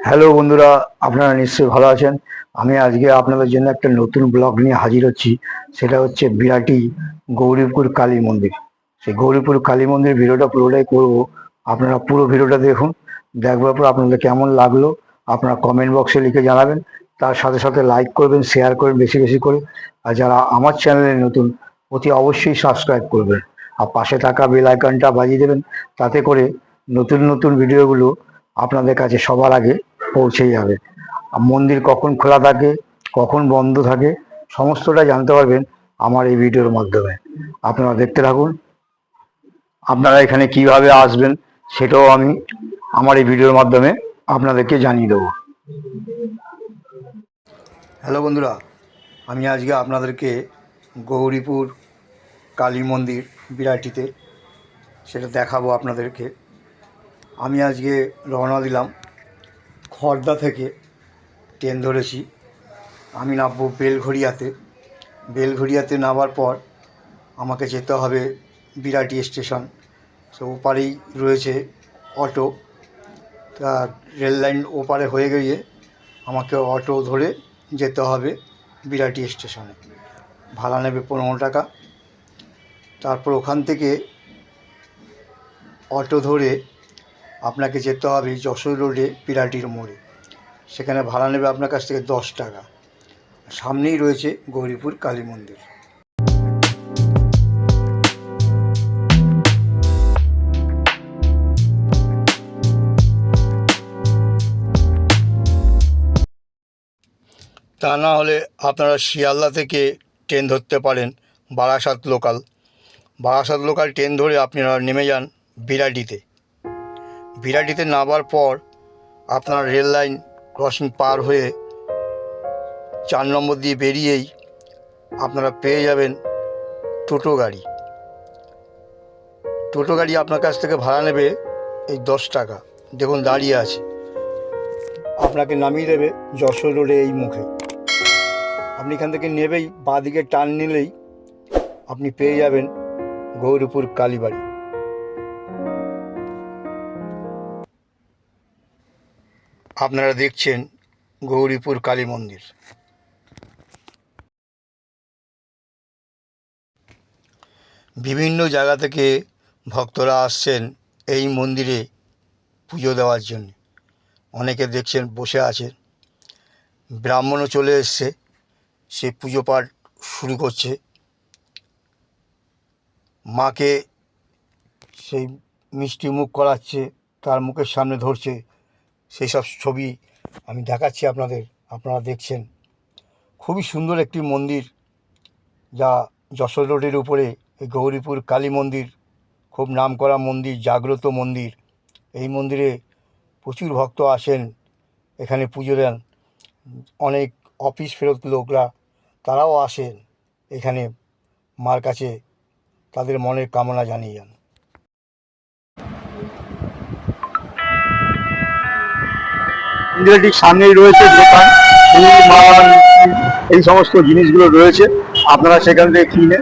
Hello বন্ধুরা, আপনারা নিশ্চয়ই ভালো আছেন। আমি আজকে আপনাদের জন্য একটা নতুন ব্লগ নিয়ে হাজির হচ্ছি। সেটা হচ্ছে বিরাটি গৌরীপুর কালী মন্দির। সেই গৌরীপুর কালী মন্দির ভিডিওটা পুরোটাই করব। আপনারা পুরো ভিডিওটা দেখুন। দেখবার পর আপনাদের কেমন লাগল। আপনারা কমেন্ট বক্সে লিখে জানাবেন। তার সাথে সাথে লাইক করবেন শেয়ার করবেন, বেশি বেশি করে। আর যারা আমার চ্যানেলে নতুন, অতি অবশ্যই সাবস্ক্রাইব করবেন। আর পাশে থাকা বেল আইকনটা বাজিয়ে দেবেন। তাতে করে নতুন নতুন ভিডিওগুলো আপনাদের কাছে সবার আগে পৌঁছে যাবে। মন্দির কখন খোলা থাকে, কখন বন্ধ থাকে, সমস্তটা জানতে পারবেন আমার এই ভিডিওর মাধ্যমে। আপনারা দেখতে থাকুন, আপনারা এখানে কীভাবে আসবেন সেটাও আমি আমার এই ভিডিওর মাধ্যমে আপনাদেরকে জানিয়ে দেবো। হ্যালো বন্ধুরা, আমি আজকে আপনাদেরকে গৌরীপুর কালী মন্দির বিরাটিতে সেটা দেখাবো আপনাদেরকে। আমি আজকে রওনা দিলাম খড়দা থেকে ট্রেন ধরেছি। আমি নামবো বেলঘড়িয়াতে। বেলঘড়িয়াতে নামার পর আমাকে যেতে হবে বিরাটি স্টেশন। তো ওপারেই রয়েছে অটো। তা রেল লাইন ওপারে হয়ে গিয়ে আমাকে অটো ধরে যেতে হবে বিরাটি স্টেশনে। ভাড়া নেবে পনেরো টাকা। তারপর ওখান থেকে অটো ধরে আপনাকে যেতে হবে যশোর রোডে পিরাটির মোড়ে। সেখানে ভাড়া নেবে আপনার কাছ থেকে দশ টাকা। সামনেই রয়েছে গৌরীপুর কালী মন্দির। তা না হলে আপনারা শিয়ালদা থেকে ট্রেন ধরতে পারেন Barasat local. Barasat local train ধরে আপনারা নেমে যান বিরাটিতে বিরাটিতে নামার পর আপনার রেল লাইন ক্রসিং পার হয়ে চার নম্বর দিয়ে বেরিয়েই আপনারা পেয়ে যাবেন টোটো গাড়ি। টোটো গাড়ি আপনার কাছ থেকে ভাড়া নেবে এই দশ টাকা। দেখুন দাঁড়িয়ে আছে। আপনাকে নামিয়ে দেবে যশোর রোডে এই মুখে। আপনি এখান থেকে নেবেই, বাঁদিকে টান নিলেই আপনি পেয়ে যাবেন গৌরীপুর কালীবাড়ি। আপনারা দেখছেন গৌরীপুর কালী মন্দির। বিভিন্ন জায়গা থেকে ভক্তরা আসছেন এই মন্দিরে পুজো দেওয়ার জন্য। অনেকে দেখছেন বসে আছে ব্রাহ্মণও চলে এসছে। সে পুজো পাঠ শুরু করছে। মাকে সেই মিষ্টি মুখ করাচ্ছে, তার মুখের সামনে ধরছে। সেই সব ছবি আমি দেখাচ্ছি আপনাদের, আপনারা দেখছেন। খুবই সুন্দর একটি মন্দির যা যশোর রোডের উপরে, এই গৌরীপুর কালী মন্দির, খুব নামকরা মন্দির, জাগ্রত মন্দির। এই মন্দিরে প্রচুর ভক্ত আসেন, এখানে পুজো দেন। অনেক অফিস ফেরত লোকরা, তারাও আসেন এখানে মার কাছে, তাদের মনের কামনা জানিয়ে যান। ঠিক সামনেই রয়েছে দোকান এই সমস্ত জিনিসগুলো রয়েছে। আপনারা সেখান থেকে কিনে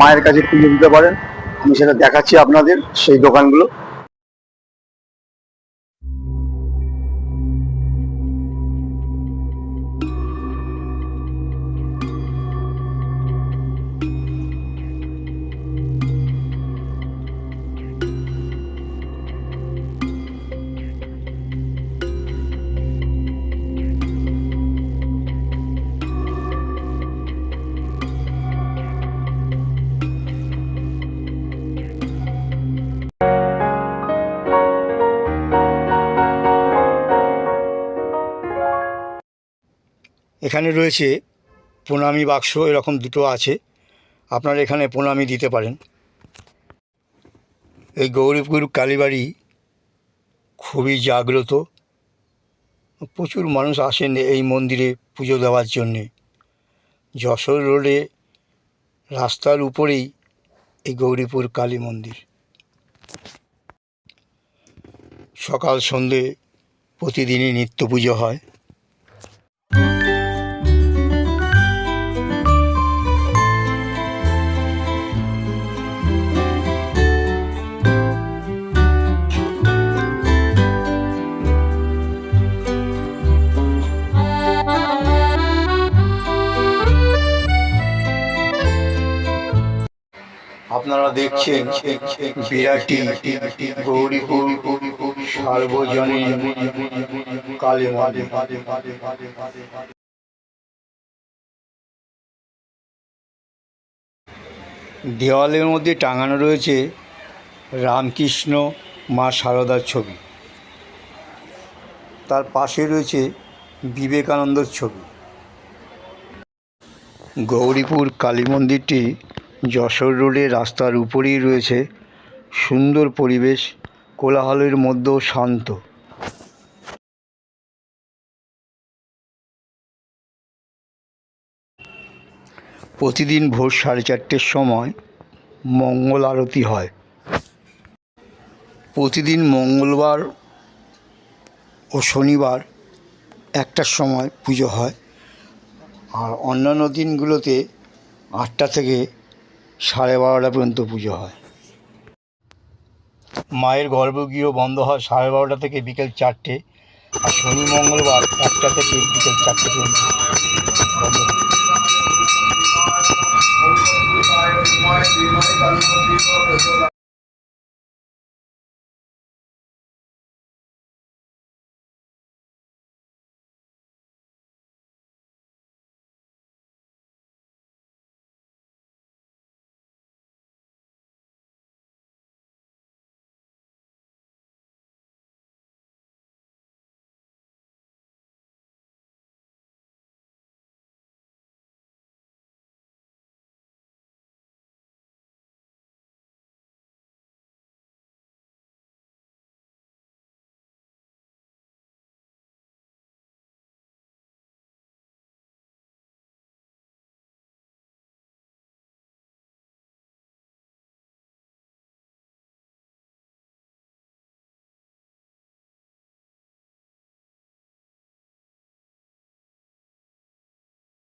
মায়ের কাছে তুলে দিতে পারেন। আমি সেটা দেখাচ্ছি আপনাদের সেই দোকানগুলো। এখানে রয়েছে প্রণামী বাক্স, এরকম দুটো আছে। আপনারা এখানে প্রণামী দিতে পারেন। এই গৌরীপুর কালীবাড়ি খুবই জাগ্রত। প্রচুর মানুষ আসেন এই মন্দিরে পুজো দেওয়ার জন্যে। যশোর রোডে রাস্তার উপরেই এই গৌরীপুর কালী মন্দির। সকাল সন্ধে প্রতিদিনই নিত্য পুজো হয়। আপনারা দেখছেন বিরাটি গৌরীপুর সার্বজনীন কালী দেওয়ালের মধ্যে টাঙানো রয়েছে রামকৃষ্ণ মা সারদার ছবি। তার পাশে রয়েছে বিবেকানন্দর ছবি। গৌরীপুর কালী মন্দিরটি যশোর রোডের রাস্তার উপরেই রয়েছে সুন্দর পরিবেশ, কোলাহলের মধ্যেও শান্ত। প্রতিদিন ভোর সাড়ে চারটের সময় মঙ্গল আরতি হয়। প্রতিদিন মঙ্গলবার ও শনিবার একটার সময় পুজো হয়। আর অন্যান্য দিনগুলোতে আটটা থেকে সাড়ে বারোটা পর্যন্ত পুজো হয়। মায়ের গর্ভগৃহ বন্ধ হয় সাড়ে বারোটা থেকে বিকেল চারটে আর শনি, মঙ্গলবার একটা থেকে বিকেল চারটে পর্যন্ত বন্ধ